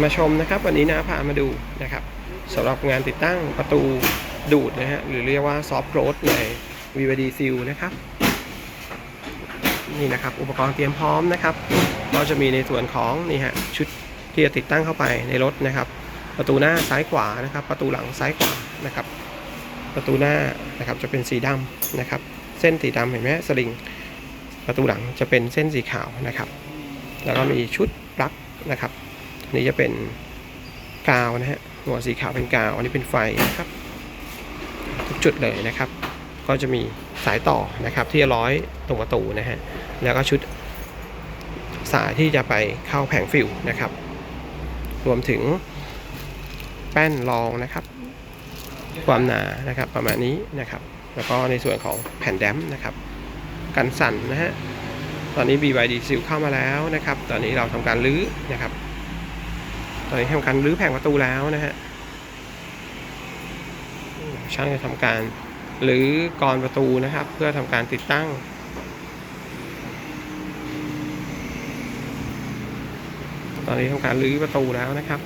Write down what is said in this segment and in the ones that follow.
มาชมนะครับ วันนี้นะพามาดูนะครับสำหรับงานติดตั้งประตูดูดนะฮะหรือเรียกว่าซอฟต์โ o ดใน VVD Seal นะครับนี่นะครับอุปกรณ์เตรียมพร้อมนะครับเราจะมีในส่วนของนี่ฮะชุดที่จะติดตั้งเข้าไปในรถนะครับ ประตูหน้าซ้ายขวานะครับ ประตูหลังซ้ายขวานะครับ ประตูหน้านะครับจะเป็นสีดำนะครับ เส้นสีดำเห็นไหมสลิงประตูหลังจะเป็นเส้นสีขาวนะครับ แล้วก็มีชุดปลั๊กนะครับ นนี้จะเป็นกาวนะฮะหัวสีขาวเป็นกาว อันนี้เป็นไฟนะครับ ทุกจุดเลยนะครับ ก็จะมีสายต่อนะครับ ที่จะร้อยตรงประตูนะฮะแล้วก็ชุดสายที่จะไปเข้าแผงฟิวนะครับ รวมถึงแป้นรองนะครับ ความหนานะครับประมาณนี้นะครับ แล้วก็ในส่วนของแผ่นแดมนะครับกันสั่นนะฮะตอนนี้ BYD Seal เข้ามาแล้วนะครับ ตอนนี้เราทำการรื้อนะครับ ตอนนี้ทำการรื้อแผงประตูแล้วนะฮะช่างจะทำการรื้อกรอนประตูนะครับ เพื่อทำการติดตั้งตอนนี้ทำการรื้อประตูแล้วนะครับ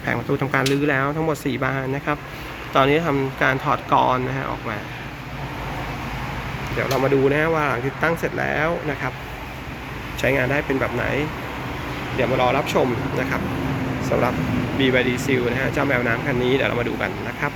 แผงประตูทำการรื้อแล้วทั้งหมด 4 บานนะครับ ตอนนี้ทำการถอดกรอนนะฮะออกมา เดี๋ยวเรามาดูนะฮะว่าหลังติดตั้งเสร็จแล้วนะครับ ใช้งานได้เป็นแบบไหน เดี๋ยวมารอรับชมนะครับสำหรับ BYD Seal นะฮะเจ้าแมวน้ำคันนี้เดี๋ยวเรามาดูกันนะครับ